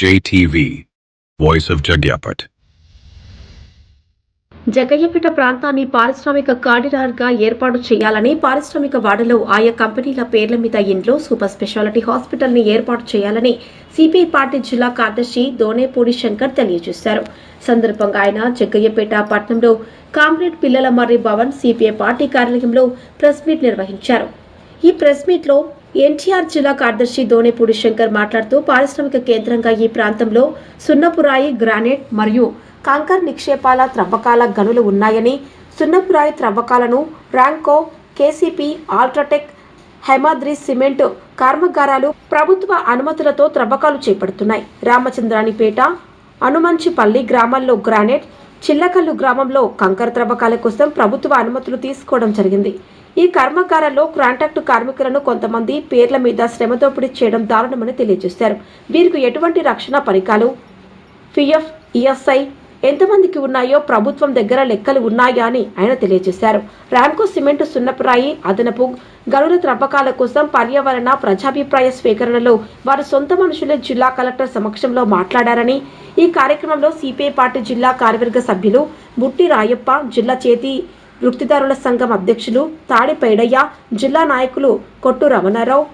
JTV, Voice of Jagyapat. Jaggayyapeta ప్రాంతాన్ని పారిశ్రామిక కారిడార్గా ఏర్పాటు చేయాలని పారిశ్రామిక వాడలో ఆయా కంపెనీల పేర్ల మీద ఇంట్లో సూపర్ స్పెషాలిటీ హాస్పిటల్ని ఏర్పాటు చేయాలని సిపిఐ పార్టీ జిల్లా కార్యదర్శి దోనేపూడి శంకర్ తెలియజేశారు సందర్భంగా ఆయన జగ్గయ్యపేట పట్టణంలో comrade Pillala Marri Bhavan CPI party కార్యాలయంలో ప్రెస్ మీట్ నిర్వహించారు ఈ ప్రెస్ మీట్లో ఎన్టీఆర్ జిల్లా కార్యదర్శి దోనేపూడి శంకర్ మాట్లాడుతూ పారిశ్రామిక కేంద్రంగా ఈ ప్రాంతంలో సున్నపురాయి గ్రానైట్ మరియు కంకర్ నిక్షేపాల త్రవ్వకాల గనులు ఉన్నాయని సున్నపురాయి త్రవ్వకాలను Ramco KCP UltraTech Haimadri cement కర్మాగారాలు ప్రభుత్వ అనుమతులతో త్రవ్వకాలు చేపడుతున్నాయి. రామచంద్రానిపేట అనుమంచిపల్లి గ్రామాల్లో గ్రానైట్ చిల్లకల్లు గ్రామంలో కంకర త్రవ్వకాల కోసం ప్రభుత్వ అనుమతులు తీసుకోవడం జరిగింది. ఈ కర్మాగారాల్లో కాంట్రాక్టు కార్మికులను కొంతమంది పేర్ల మీద శ్రమ దోపిడీ చేయడం దారుణమని తెలియజేశారు. వీరికి ఎటువంటి రక్షణ పరికాలు? పిఎఫ్ ఈఎస్ఐ ఎంతమందికి ఉన్నాయో ప్రభుత్వం దగ్గర లెక్కలు ఉన్నాయా అని ఆయన తెలియజేశారు. ర్యాంకో సిమెంట్ సున్నపురాయి అదనపు గనుల త్రవ్వకాల కోసం పర్యావరణ ప్రజాభిప్రాయ స్వీకరణలో వారి సొంత మనుషులే జిల్లా కలెక్టర్ సమక్షంలో మాట్లాడారని ఈ కార్యక్రమంలో సిపిఐ పార్టీ జిల్లా కార్యవర్గ సభ్యులు బుట్టి రాయప్ప జిల్లా చేతి వృత్తిదారుల సంఘం అధ్యక్షులు తాడి పేడయ్య జిల్లా నాయకులు కొట్టు రమణారావు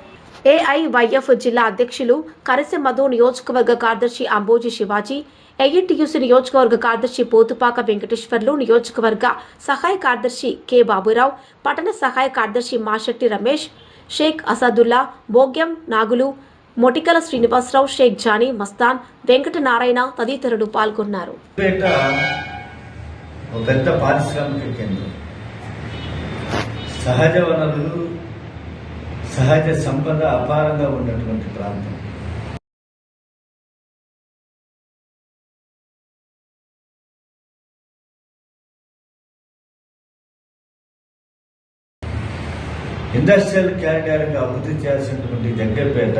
ఏఐవైఎఫ్ జిల్లా అధ్యక్షులు కరసె మధు నియోజకవర్గ కార్యదర్శి అంబోజీ శివాజీ ఏఐటియుసి నియోజకవర్గ కార్యదర్శి పోతుపాక వెంకటేశ్వర్లు నియోజకవర్గ సహాయ కార్యదర్శి కె బాబురావు పట్టణ సహాయ కార్యదర్శి మాషెట్టి రమేష్ షేక్ అసదుల్లా భోగ్యం నాగులు మొటికల శ్రీనివాసరావు షేక్ జానీ మస్తాన్ వెంకట నారాయణ తదితరులు పాల్గొన్నారు. ఒక పెద్ద పారిశ్రామిక కేంద్రం. సహజ వనరులు సహజ సంపద అపారంగా ఉన్నటువంటి ప్రాంతం. ఇండస్ట్రియల్ క్యారిడార్గా అభివృద్ధి చేయాల్సినటువంటి జగ్గపేట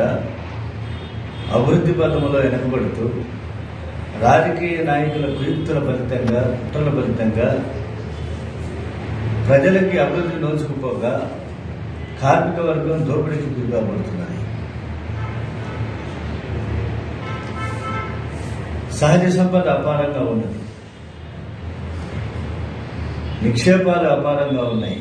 అభివృద్ధి పథంలో వెనకబడుతూ రాజకీయ నాయకుల కుయుక్తుల ఫలితంగా కుట్రల ఫలితంగా ప్రజలకి అభివృద్ధి నోచుకుపోగా కార్మిక వర్గం దోపిడీకి గురి పడుతున్నాయి సహజ సంపద అపారంగా ఉన్నది. నిక్షేపాలు అపారంగా ఉన్నాయి.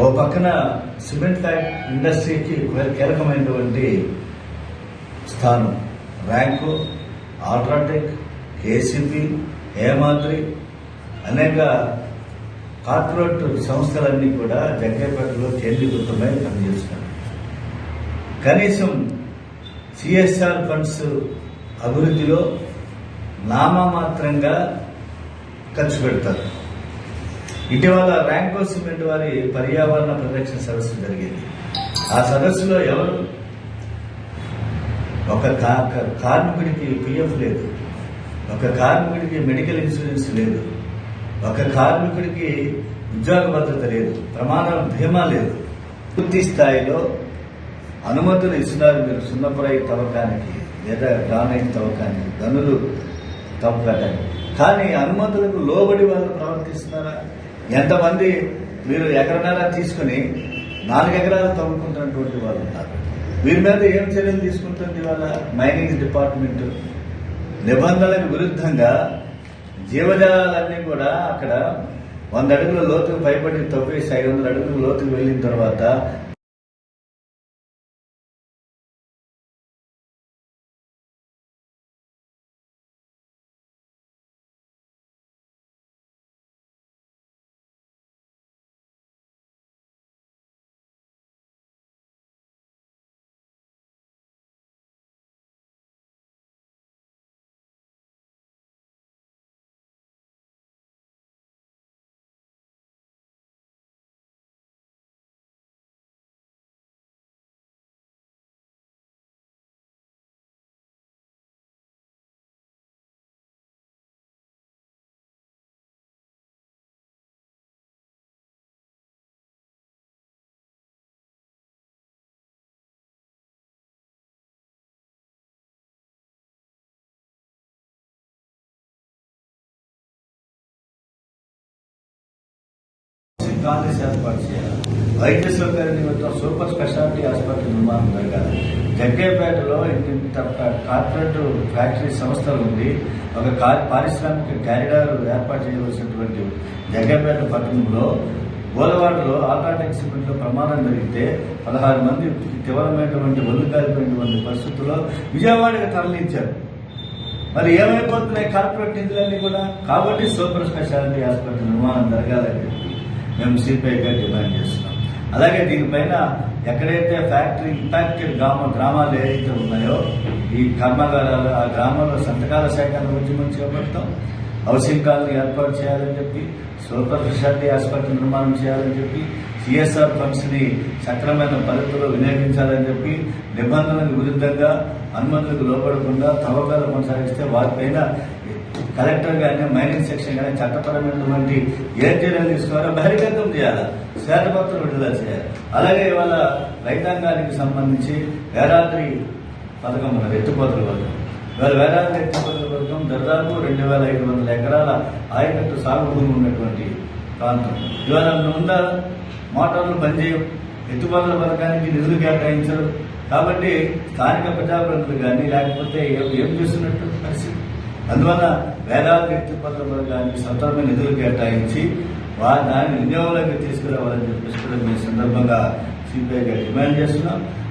ఓ పక్కన సిమెంట్ ఫ్యాక్ట్ ఇండస్ట్రీకి కీలకమైనటువంటి స్థానం. ర్యాంకు ఆల్ట్రాటెక్ కేసీపీ హేమాద్రి అనేక కార్పొరేట్ సంస్థలన్నీ కూడా జగ్గేపేటలో కేంద్రీకృతమై పనిచేస్తున్నాయి. కనీసం సిఎస్ఆర్ ఫండ్స్ అభివృద్ధిలో నామమాత్రంగా ఖర్చు పెడతారు. ఇటీవల ర్యాంకో సిమెంట్ వారి పర్యావరణ పరిరక్షణ సదస్సు జరిగింది. ఆ సదస్సులో ఎవరు? ఒక కా- కార్మికుడికి పిఎఫ్ లేదు. ఒక కార్మికుడికి మెడికల్ ఇన్సూరెన్స్ లేదు. ఒక కార్మికుడికి ఉద్యోగ భద్రత లేదు. ప్రమాణ భీమా లేదు. పూర్తి స్థాయిలో అనుమతులు ఇస్తున్నారు మీరు సున్నపురాయి తవ్వకానికి లేదా గ్రానైట్ తవ్వకానికి. గనులు తవ్వకానికి. కానీ అనుమతులకు లోబడి వాళ్ళు ప్రవర్తిస్తున్నారా? ఎంతమంది మీరు ఎకరన్నర తీసుకుని నాలుగు ఎకరాలు తవ్వుకుంటున్నటువంటి వాళ్ళు ఉన్నారు. వీరి మీద ఏం చర్యలు తీసుకుంటుంది వాళ్ళ మైనింగ్ డిపార్ట్మెంట్? నిబంధనలకు విరుద్ధంగా జీవజాలన్నీ కూడా అక్కడ వంద అడుగుల లోతుకు పైబడి తవ్వేసి ఐదు వందల అడుగుల లోతుకు వెళ్ళిన తర్వాత కాంగ్రెస్ ఏర్పాటు చేయాలి వైద్య సౌకర్య నిమిత్తం సూపర్ స్పెషాలిటీ హాస్పిటల్ నిర్మాణం జరగాలి. జగ్గేపేటలో ఇంత కార్పొరేట్ ఫ్యాక్టరీ సంస్థలు ఉంది ఒక పారిశ్రామిక క్యారిడార్ ఏర్పాటు చేయవలసినటువంటి జగ్గేపేట పట్టణంలో గోలవాడలో ఆల్ట్రాటెక్ సిమెంట్ ప్రమాదం జరిగితే పదహారు మంది తీవ్రమైనటువంటి ఒళ్ళు కాలిపోయినటువంటి పరిస్థితుల్లో విజయవాడకి తరలించారు. మరి ఏమైపోతున్నాయి కార్పొరేట్ నిధులన్నీ కూడా? కాబట్టి సూపర్ స్పెషాలిటీ హాస్పిటల్ నిర్మాణం జరగాలని మేము సిపిఐగా డిమాండ్ చేస్తున్నాం అలాగే దీనిపైన ఎక్కడైతే ఫ్యాక్టరీ ఇంపాక్టెడ్ గ్రామ గ్రామాలు ఏదైతే ఉన్నాయో ఈ కర్మాగారాలు ఆ గ్రామాల్లో సంతకాల సేకరణ ఉద్యమం చేపడతాం. హౌసింగ్ కాలనీ ఏర్పాటు చేయాలని చెప్పి సూపర్ స్పెషాలిటీ హాస్పిటల్ నిర్మాణం చేయాలని చెప్పి సిఎస్ఆర్ ఫండ్స్ని సక్రమైన పద్ధతిలో వినియోగించాలని చెప్పి నిబంధనలకు విరుద్ధంగా అనుమతులకు లోపడకుండా తవ్వకాలు కొనసాగిస్తే వారిపైన కలెక్టర్ గారిని మైనింగ్ సెక్షన్ కానీ చట్టపరమైనటువంటి ఏ చర్యలు తీసుకోవాలో బహిర్గతం చేయాలి. శ్వేతపత్రం విడుదల చేయాలి. అలాగే ఇవాళ రైతాంగానికి సంబంధించి వేరాద్రి పథకం ఉన్నది ఎత్తుపోతల పథకం. ఇవాళ వేరాద్రి ఎత్తుపోతల పథకం దాదాపు రెండు వేల ఐదు వందల ఎకరాల ఆయకట్టు సాగు భూమి ఉన్నటువంటి ప్రాంతం. ఇవాళ ఉందా మోటార్లు పనిచేయవు ఎత్తుపోతల పథకానికి నిధులు కేటాయించరు. కాబట్టి స్థానిక ప్రజాప్రతినిధులు కానీ లేకపోతే ఏం చేస్తున్నట్టు పరిస్థితి? అందువల్ల వేదాంత ఎత్తుపోతల కానీ సత్వరమైన నిధులు కేటాయించి వా దాన్ని వినియోగంలోకి తీసుకురావాలని చెప్పేసి కూడా మీ సందర్భంగా సిపిఐగా డిమాండ్ చేస్తున్నాం.